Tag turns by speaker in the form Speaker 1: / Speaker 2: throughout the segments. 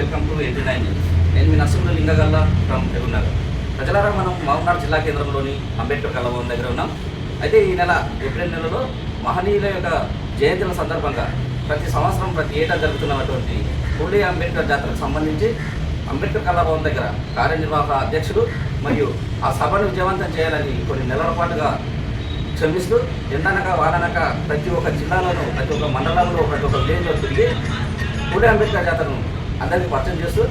Speaker 1: Welcome to eighty nine నేను మీ Narasimha లింగగల్ల from తెలుగునగర్ ప్రజలారా మనం మహబూబ్నగర్ జిల్లా కేంద్రంలోని అంబేద్కర్ కళాభవన్ దగ్గర ఉన్నాం. అయితే ఈ నెల ఏప్రిల్ నెలలో మహనీయుల యొక్క జయంతుల సందర్భంగా ప్రతి సంవత్సరం ప్రతి ఏటా జరుగుతున్నటువంటి పూలే అంబేద్కర్ జాతరకు సంబంధించి అంబేద్కర్ కళాభవన్ దగ్గర కార్యనిర్వాహక అధ్యక్షుడు మరియు ఆ సభను విజయవంతం చేయాలని కొన్ని నెలల పాటుగా శ్రమిస్తూ ఎండనక వాడనక ప్రతి ఒక్క జిల్లాలోనూ ప్రతి ఒక్క మండలంలో ప్రతి ఒక్క విలేజ్లో తిరిగి పూలే అంబేద్కర్ జాతరను అందరికీ పరిచయం చేస్తూ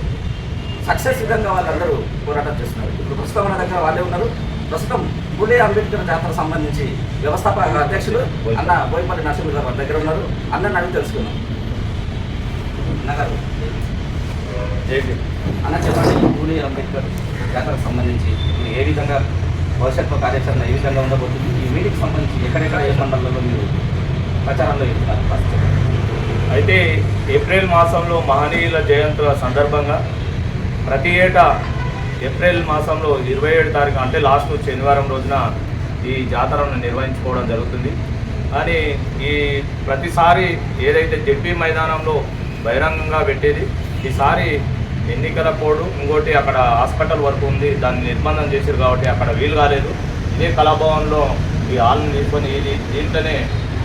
Speaker 1: సక్సెస్ విధంగా వాళ్ళందరూ పోరాటం చేస్తున్నారు. ఇప్పుడు ప్రస్తుతం మన దగ్గర వాళ్ళే ఉన్నారు. ప్రస్తుతం పూలే అంబేద్కర్ జాతర సంబంధించి వ్యవస్థాపక అధ్యక్షులు అన్న బోయపల్లి నరసింహ గారు దగ్గర ఉన్నారు. అన్నని అడిగి తెలుసుకున్నాం అన్నగారు అన్న చెప్పండి పూలే అంబేద్కర్ జాతరకు సంబంధించి ఏ విధంగా భవిష్యత్తు కార్యాచరణ ఏ విధంగా ఉండబోతుంది? ఈ మీటింగ్కి సంబంధించి ఎక్కడెక్కడ ఏ మండలంలో మీరు ప్రచారంలో ఇస్తున్నారు.
Speaker 2: అయితే ఏప్రిల్ మాసంలో మహనీయుల జయంతుల సందర్భంగా ప్రతి ఏటా ఏప్రిల్ మాసంలో ఇరవై ఏడు తారీఖు అంటే లాస్ట్ శనివారం రోజున ఈ జాతరను నిర్వహించుకోవడం జరుగుతుంది. కానీ ఈ ప్రతిసారి ఏదైతే జెడ్పీ మైదానంలో బహిరంగంగా పెట్టేది ఈసారి ఎన్నికల కోడ్ ఇంకోటి అక్కడ హాస్పిటల్ వరకు ఉంది దాన్ని నిర్బంధం చేశారు కాబట్టి అక్కడ వీలు కాలేదు. ఇదే కళాభవన్లో ఈ హాల్ని తీసుకొని ఇది దీంట్లోనే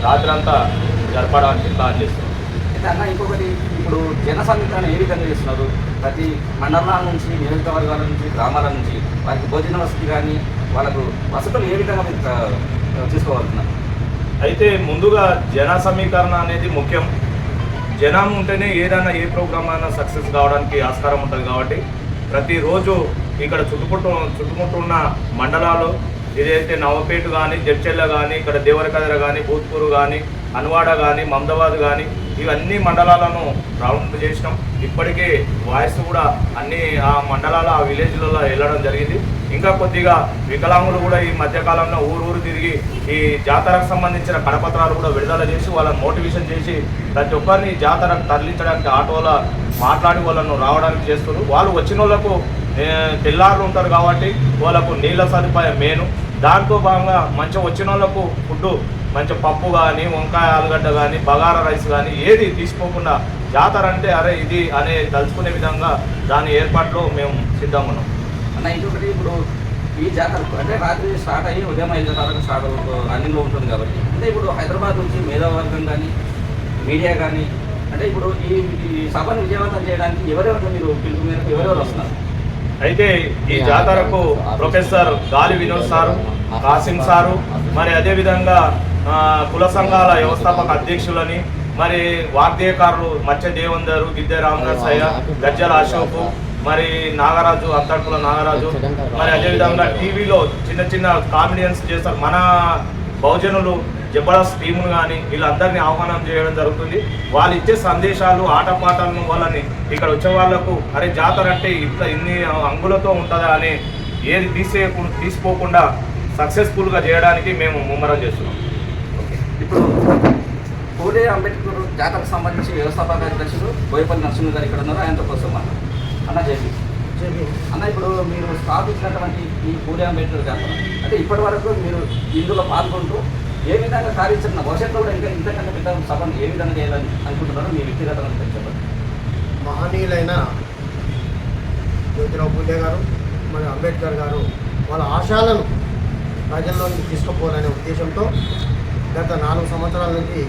Speaker 2: రాత్రంతా జరపడానికి ప్లాన్ చేస్తుంది
Speaker 1: అయితే అన్న ఇంకొకటి ఇప్పుడు జన సమీకరణ ఏ విధంగా చేస్తున్నారు? ప్రతి మండలాల నుంచి నియోజకవర్గాల నుంచి గ్రామాల నుంచి వారికి భోజన వసతి కానీ వాళ్ళకు వసతులు ఏ విధంగా మీరు ఆ,
Speaker 2: అయితే ముందుగా జన సమీకరణ అనేది ముఖ్యం. జనం ఉంటేనే ఏదైనా ఏ ప్రోగ్రామ్ అయినా సక్సెస్ కావడానికి ఆస్కారం ఉంటుంది కాబట్టి ప్రతిరోజు ఇక్కడ చుట్టుముట్టు చుట్టుముట్టున్న మండలాలు ఏదైతే నవపేట కానీ జడ్చెల్ల కానీ ఇక్కడ దేవరకదర కానీ భూత్పూర్ కానీ అన్వాడ కానీ మమదాబాద్ కానీ ఇవన్నీ మండలాలను రౌండ్ చేసినాం. ఇప్పటికే వాయిస్ కూడా అన్ని ఆ మండలాల ఆ విలేజ్లలో వెళ్ళడం జరిగింది. ఇంకా కొద్దిగా వికలాంగులు కూడా ఈ మధ్యకాలంలో ఊరు ఊరు తిరిగి ఈ జాతరకు సంబంధించిన కడపత్రాలు కూడా విడుదల చేసి వాళ్ళని మోటివేషన్ చేసి ప్రతి ఒక్కరిని జాతరకు తరలించడానికి ఆటోల మాట్లాడి వాళ్ళను రావడానికి చేస్తున్నారు. వాళ్ళు వచ్చిన వాళ్ళకు తెల్లారులు ఉంటారు కాబట్టి వాళ్ళకు నీళ్ళ సదుపాయం మేను దాంతో భాగంగా మంచిగా వచ్చిన వాళ్ళకు ఫుడ్ మంచి పప్పు కానీ వంకాయ ఆలుగడ్డ కానీ బగారా రైస్ కానీ ఏది తీసుకోకుండా జాతర అంటే అరే ఇది అనే తలుచుకునే విధంగా దాని ఏర్పాట్లో మేము సిద్ధం ఉన్నాం.
Speaker 1: అన్న ఇంకొకటి ఇప్పుడు ఈ జాతరకు అంటే రాత్రి స్టార్ట్ అయ్యి ఉదయం ఐదు గంటలకు స్టార్ట్ రన్నింగ్లో ఉంటుంది కాబట్టి. అంటే ఇప్పుడు హైదరాబాద్ నుంచి మేధావర్గం కానీ మీడియా కానీ అంటే ఇప్పుడు ఈ ఈ సభను విజయవంతం చేయడానికి ఎవరెవరు మీరు పిలుపు మేరకు ఎవరెవరు వస్తున్నారు?
Speaker 2: అయితే ఈ జాతరకు ప్రొఫెసర్ గాలి వినోద్ సారు కాసిం సారు మరి అదేవిధంగా కుల సంఘాల వ్యవస్థాపక అధ్యక్షులని మరి వాద్యకారులు మత్స్య దేవందరు గిద్దె రామనరసయ్య గజ్జల అశోకు మరి నాగరాజు అంతర్కుల నాగరాజు మరి అదేవిధంగా టీవీలో చిన్న చిన్న కామెడియన్స్ చేస్తారు మన బహుజనులు జబర్దస్త్ టీములు కానీ వీళ్ళందరినీ ఆహ్వానం చేయడం జరుగుతుంది. వాళ్ళు ఇచ్చే సందేశాలు ఆటపాటలను వాళ్ళని ఇక్కడ వచ్చే వాళ్ళకు అరే జాతర అంటే ఇట్లా ఇన్ని అంగులతో ఉంటుందా అని ఏది తీసేయకుండా తీసిపోకుండా సక్సెస్ఫుల్గా చేయడానికి మేము ముమ్మరం చేస్తున్నాం.
Speaker 1: ఇప్పుడు పూలే అంబేద్కర్ జాతరకు సంబంధించి వ్యవస్థాపక అధ్యక్షుడు బోయపల్లి నరసింహ గారు ఇక్కడ ఉన్నారు. ఆయనతో కోసం అన్న అన్న జేపీ అన్న ఇప్పుడు మీరు స్థాపించినటువంటి ఈ పూలే అంబేద్కర్ జాతర అంటే ఇప్పటి వరకు మీరు ఇందులో పాల్గొంటూ ఏ విధంగా కార్యాచరణ భవిష్యత్తులో కూడా ఇంకా ఇంతకంటే పెద్ద సభను ఏ విధంగా చేయాలని అనుకుంటున్నారో మీ వ్యక్తిగతంగా చెప్పండి.
Speaker 3: మహనీయులైన జ్యోతిరావు పూలే గారు మరియు అంబేద్కర్ గారు వాళ్ళ ఆశయాలను ప్రజల్లోకి తీసుకుపోవాలనే ఉద్దేశంతో గత నాలుగు సంవత్సరాల నుంచి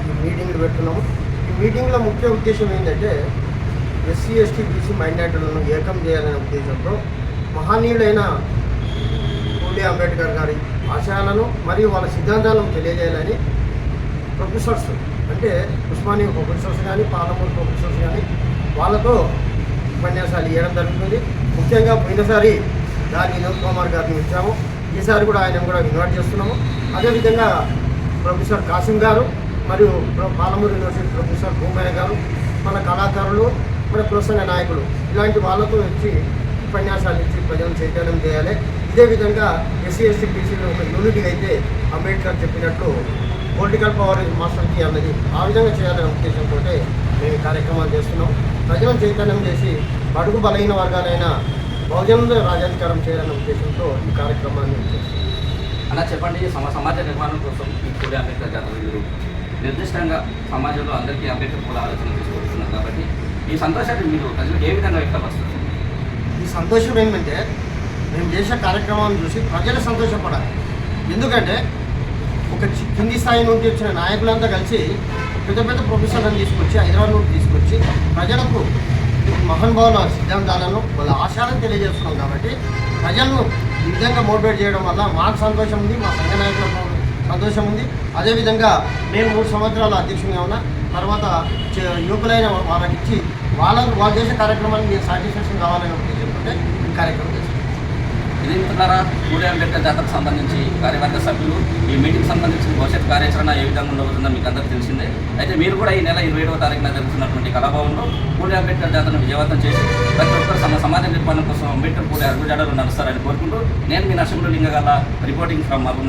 Speaker 3: ఈ మీటింగ్లు పెడుతున్నాము. ఈ మీటింగ్లో ముఖ్య ఉద్దేశం ఏంటంటే ఎస్సీ ఎస్టీ బీసీ మైనార్టీలను ఏకం చేయాలనే ఉద్దేశంతో మహనీయుడైన పూలే అంబేద్కర్ గారి ఆశయాలను మరియు వాళ్ళ సిద్ధాంతాలను తెలియజేయాలని ప్రొఫెసర్స్ అంటే ఉస్మానియా ప్రొఫెసర్స్ కానీ పాలమూరు ప్రొఫెసర్స్ కానీ వాళ్ళతో ఉపన్యాసాలు ఇవ్వడం జరుగుతుంది. ముఖ్యంగా పోయినసారి దాని వినోద్ కుమార్ గారిని ఇచ్చాము ఈసారి కూడా ఆయన కూడా ఇన్వైట్ చేస్తున్నాము. అదేవిధంగా ప్రొఫెసర్ కాసిం గారు మరియు పాలమూరు యూనివర్సిటీ ప్రొఫెసర్ భూమయ్య గారు మన కళాకారులు మన ప్రసంగ నాయకులు ఇలాంటి వాళ్ళతో వచ్చి ఉపన్యాసాలు ఇచ్చి ప్రజలను చైతన్యం చేయాలి. ఇదే విధంగా ఎస్సీ ఎస్టీ బీసీలో ఒక యూనిటీ అయితే అంబేద్కర్ చెప్పినట్లు పొలిటికల్ పవర్ మాస్టర్కి అన్నది ఆ విధంగా చేయాలనే ఉద్దేశంతో మేము కార్యక్రమాలు చేస్తున్నాం. ప్రజలను చైతన్యం చేసి బడుగు బలహీన వర్గాలైన బహుజనుల రాజాధికారం చేయాలనే ఉద్దేశంతో ఈ కార్యక్రమాన్ని చేస్తున్నాం
Speaker 1: అలా చెప్పండి సమ సమాజ నిర్మాణం కోసం ఈ పూలే అంబేద్కర్ జాతర మీరు నిర్దిష్టంగా సమాజంలో అందరికీ అంబేద్కర్ కూడా ఆలోచన తీసుకొస్తున్నారు కాబట్టి ఈ సంతోషాన్ని మీరు ప్రజలకు ఏ విధంగా వ్యక్తపరుస్తారు?
Speaker 3: ఈ సంతోషం ఏంటంటే మేము చేసే కార్యక్రమాలను చూసి ప్రజలు సంతోషపడాలి. ఎందుకంటే ఒక కింది స్థాయి నుండి వచ్చిన నాయకులంతా కలిసి పెద్ద పెద్ద ప్రొఫెసర్లను తీసుకొచ్చి హైదరాబాద్ నుండి తీసుకొచ్చి ప్రజలకు మహానుభావుల సిద్ధాంతాలను వాళ్ళ ఆశయాలను తెలియజేస్తున్నాం కాబట్టి ప్రజలను ఈ విధంగా మోటివేట్ చేయడం వల్ల మాకు సంతోషం ఉంది మా సంఘ నాయకులకు సంతోషం ఉంది. అదేవిధంగా మేము మూడు సంవత్సరాల అధ్యక్షునిగా ఉన్న తర్వాత యువకులైన వాళ్ళకి ఇచ్చి వాళ్ళ వాళ్ళు చేసే కార్యక్రమాన్ని మీరు సాటిస్ఫాక్షన్ కావాలని ఉద్దేశంతో ఈ కార్యక్రమం చేస్తాం
Speaker 1: ఇది మూడే అంబేద్కర్ జాతరకు సంబంధించి కార్యవర్గ సభ్యులు ఈ మీటింగ్ సంబంధించిన భవిష్యత్ కార్యాచరణ ఏ విధంగా ఉండబోతుందో మీకు అందరికీ తెలిసిందే. అయితే మీరు కూడా ఈ నెల ఇరవై ఏడవ తారీఖున జరుగుతున్నటువంటి కళాభవన్లో పూడే అంబేద్కర్ జాతరను విజయవంతం చేసి ప్రతి ఒక్కరు తమ సమాజ నిర్మాణం కోసం అంబేద్కర్ పూడే అడుగుజాడలు నడుస్తారని కోరుకుంటూ నేను మీ నరసింహులు గల రిపోర్టింగ్ ఫ్రమ్ మహబూబ్